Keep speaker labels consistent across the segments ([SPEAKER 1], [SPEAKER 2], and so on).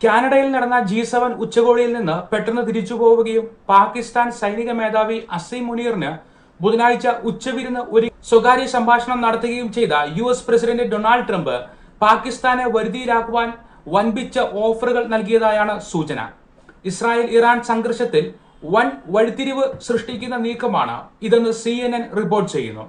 [SPEAKER 1] കാനഡയിൽ നടന്ന G seven ഉച്ചകോടിയിൽ നിന്ന് പെട്ടെന്ന് തിരിച്ചു പോവുകയും പാകിസ്ഥാൻ സൈനിക മേധാവി അസീം മുനീറിന് ബുധനാഴ്ച ഉച്ചവിരുന്ന് ഒരു സ്വകാര്യ സംഭാഷണം നടത്തുകയും ചെയ്ത U S president Donald Trump പാകിസ്ഥാനെ വരുതിയിലാക്കുവാൻ വൻപിച്ച ഓഫറുകൾ നൽകിയതായാണ് സൂചന. ഇസ്രായേൽ ഇറാൻ സംഘർഷത്തിൽ വൻ വഴിത്തിരിവ് സൃഷ്ടിക്കുന്ന നീക്കമാണ് ഇതെന്ന് സി റിപ്പോർട്ട് ചെയ്യുന്നു.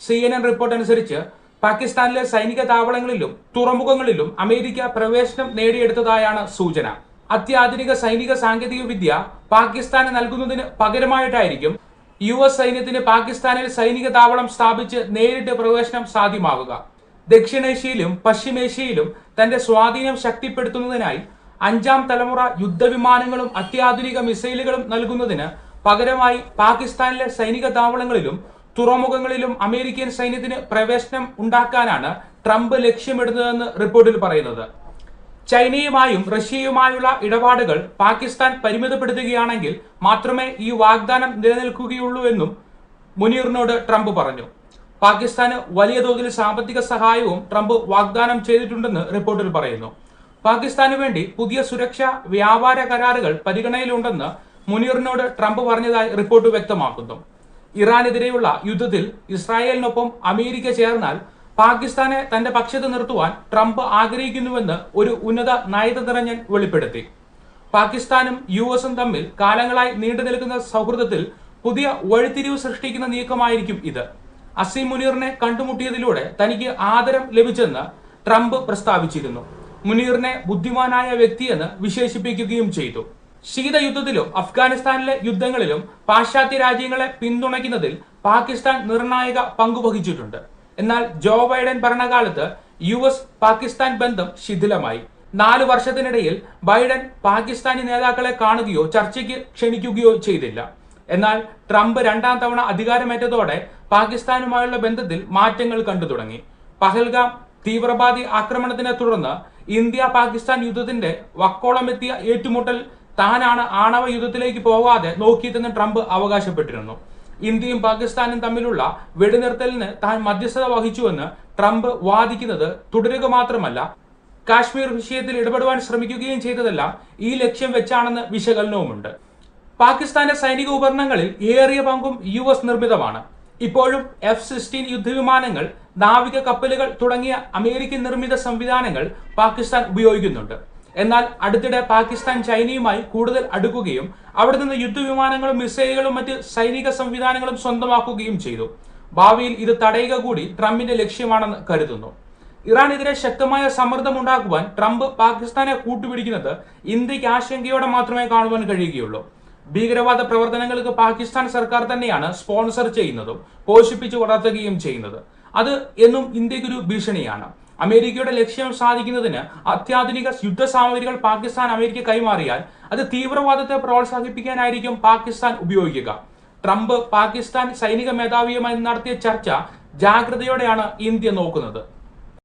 [SPEAKER 1] സി റിപ്പോർട്ട് അനുസരിച്ച് പാകിസ്ഥാനിലെ സൈനിക താവളങ്ങളിലും തുറമുഖങ്ങളിലും അമേരിക്ക പ്രവേശനം നേടിയെടുത്തതായാണ് സൂചന. അത്യാധുനിക സൈനിക സാങ്കേതിക വിദ്യ പാകിസ്ഥാന് നൽകുന്നതിന് പകരമായിട്ടായിരിക്കും യു എസ് സൈന്യത്തിന് പാകിസ്ഥാനിൽ സൈനിക താവളം സ്ഥാപിച്ച് നേരിട്ട് പ്രവേശനം സാധ്യമാകുക ദക്ഷിണേഷ്യയിലും പശ്ചിമേഷ്യയിലും തന്റെ സ്വാധീനം ശക്തിപ്പെടുത്തുന്നതിനായി അഞ്ചാം തലമുറ യുദ്ധവിമാനങ്ങളും അത്യാധുനിക മിസൈലുകളും നൽകുന്നതിന് പകരമായി പാകിസ്ഥാനിലെ സൈനിക താവളങ്ങളിലും തുറമുഖങ്ങളിലും അമേരിക്കൻ സൈന്യത്തിന് പ്രവേശനം ഉണ്ടാക്കാനാണ് ട്രംപ് ലക്ഷ്യമിടുന്നതെന്ന് റിപ്പോർട്ടിൽ പറയുന്നത്. ചൈനയുമായും റഷ്യയുമായുള്ള ഇടപാടുകൾ പാകിസ്ഥാൻ പരിമിതപ്പെടുത്തുകയാണെങ്കിൽ മാത്രമേ ഈ വാഗ്ദാനം നിലനിൽക്കുകയുള്ളൂ എന്നും മുനീറിനോട് ട്രംപ് പറഞ്ഞു. പാകിസ്ഥാന് വലിയ തോതിൽ സാമ്പത്തിക സഹായവും ട്രംപ് വാഗ്ദാനം ചെയ്തിട്ടുണ്ടെന്ന് റിപ്പോർട്ടിൽ പറയുന്നു. പാകിസ്ഥാന് വേണ്ടി പുതിയ സുരക്ഷാ വ്യാപാര കരാറുകൾ പരിഗണനയിലുണ്ടെന്ന് മുനീറിനോട് ട്രംപ് പറഞ്ഞതായി റിപ്പോർട്ട് വ്യക്തമാക്കുന്നു. ഇറാനെതിരെയുള്ള യുദ്ധത്തിൽ ഇസ്രായേലിനൊപ്പം അമേരിക്ക ചേർന്നാൽ പാകിസ്ഥാനെ തന്റെ പക്ഷത്ത് നിർത്തുവാൻ ട്രംപ് ആഗ്രഹിക്കുന്നുവെന്ന് ഒരു ഉന്നത നയതന്ത്രജ്ഞൻ വെളിപ്പെടുത്തി. പാകിസ്ഥാനും യു എസും തമ്മിൽ കാലങ്ങളായി നീണ്ടു നിൽക്കുന്ന സൗഹൃദത്തിൽ പുതിയ വഴിത്തിരിവ് സൃഷ്ടിക്കുന്ന നീക്കമായിരിക്കും ഇത്. അസീം മുനീറിനെ കണ്ടുമുട്ടിയതിലൂടെ തനിക്ക് ആദരം ലഭിച്ചെന്ന് ട്രംപ് പ്രസ്താവിച്ചിരുന്നു. മുനീറിനെ ബുദ്ധിമാനായ വ്യക്തിയെന്ന് വിശേഷിപ്പിക്കുകയും ചെയ്തു. ശീതയുദ്ധത്തിലും അഫ്ഗാനിസ്ഥാനിലെ യുദ്ധങ്ങളിലും പാശ്ചാത്യ രാജ്യങ്ങളെ പിന്തുണയ്ക്കുന്നതിൽ പാകിസ്ഥാൻ നിർണായക പങ്കു വഹിച്ചിട്ടുണ്ട്. എന്നാൽ ജോ ബൈഡൻ ഭരണകാലത്ത് യു എസ് പാകിസ്ഥാൻ ബന്ധം ശിഥിലമായി. നാല് വർഷത്തിനിടയിൽ ബൈഡൻ പാകിസ്ഥാനി നേതാക്കളെ കാണുകയോ ചർച്ചയ്ക്ക് ക്ഷണിക്കുകയോ ചെയ്തില്ല. എന്നാൽ ട്രംപ് രണ്ടാം തവണ അധികാരമേറ്റതോടെ പാകിസ്ഥാനുമായുള്ള ബന്ധത്തിൽ മാറ്റങ്ങൾ കണ്ടു തുടങ്ങി. പഹൽഗാം തീവ്രവാദി ആക്രമണത്തിനെ തുടർന്ന് ഇന്ത്യ പാകിസ്ഥാൻ യുദ്ധത്തിന്റെ വക്കോളമെത്തിയ ഏറ്റുമുട്ടൽ താനാണ് ആണവ യുദ്ധത്തിലേക്ക് പോകാതെ നോക്കിയിട്ടെന്ന് ട്രംപ് അവകാശപ്പെട്ടിരുന്നു. ഇന്ത്യയും പാകിസ്ഥാനും തമ്മിലുള്ള വെടിനിർത്തലിന് താൻ മധ്യസ്ഥത വഹിച്ചുവെന്ന് ട്രംപ് വാദിക്കുന്നത് തുടരുക മാത്രമല്ല കാശ്മീർ വിഷയത്തിൽ ഇടപെടുവാൻ ശ്രമിക്കുകയും ചെയ്തതെല്ലാം ഈ ലക്ഷ്യം വെച്ചാണെന്ന് വിശകലനവുമുണ്ട്. പാകിസ്ഥാന്റെ സൈനിക ഉപകരണങ്ങളിൽ ഏറിയ പങ്കും യു എസ് നിർമ്മിതമാണ്. ഇപ്പോഴും എഫ് സിക്സ്റ്റീൻ യുദ്ധവിമാനങ്ങൾ നാവിക കപ്പലുകൾ തുടങ്ങിയ അമേരിക്കൻ നിർമ്മിത സംവിധാനങ്ങൾ പാകിസ്ഥാൻ ഉപയോഗിക്കുന്നുണ്ട്. എന്നാൽ അടുത്തിടെ പാകിസ്ഥാൻ ചൈനയുമായി കൂടുതൽ അടുക്കുകയും അവിടെ നിന്ന് യുദ്ധവിമാനങ്ങളും മിസൈലുകളും മറ്റ് സൈനിക സംവിധാനങ്ങളും സ്വന്തമാക്കുകയും ചെയ്തു. ഭാവിയിൽ ഇത് തടയുക കൂടി ട്രംപിന്റെ ലക്ഷ്യമാണെന്ന് കരുതുന്നു. ഇറാനെതിരെ ശക്തമായ സമ്മർദ്ദം ഉണ്ടാക്കുവാൻ ട്രംപ് പാകിസ്ഥാനെ കൂട്ടുപിടിക്കുന്നത് ഇന്ത്യയ്ക്ക് ആശങ്കയോടെ മാത്രമേ കാണുവാൻ കഴിയുകയുള്ളൂ. ഭീകരവാദ പ്രവർത്തനങ്ങൾക്ക് പാകിസ്ഥാൻ സർക്കാർ തന്നെയാണ് സ്പോൺസർ ചെയ്യുന്നതും പോഷിപ്പിച്ചു വളർത്തുകയും ചെയ്യുന്നത്. അത് എന്നും ഇന്ത്യക്കൊരു ഭീഷണിയാണ്. അമേരിക്കയുടെ ലക്ഷ്യം സാധിക്കുന്നതിന് അത്യാധുനിക യുദ്ധ സാമഗ്രികൾ പാകിസ്ഥാൻ അമേരിക്ക കൈമാറിയാൽ അത് തീവ്രവാദത്തെ പ്രോത്സാഹിപ്പിക്കാനായിരിക്കും പാകിസ്ഥാൻ ഉപയോഗിക്കുക. ട്രംപ് പാകിസ്ഥാൻ സൈനിക മേധാവിയുമായി നടത്തിയ ചർച്ച ജാഗ്രതയോടെയാണ് ഇന്ത്യ നോക്കുന്നത്.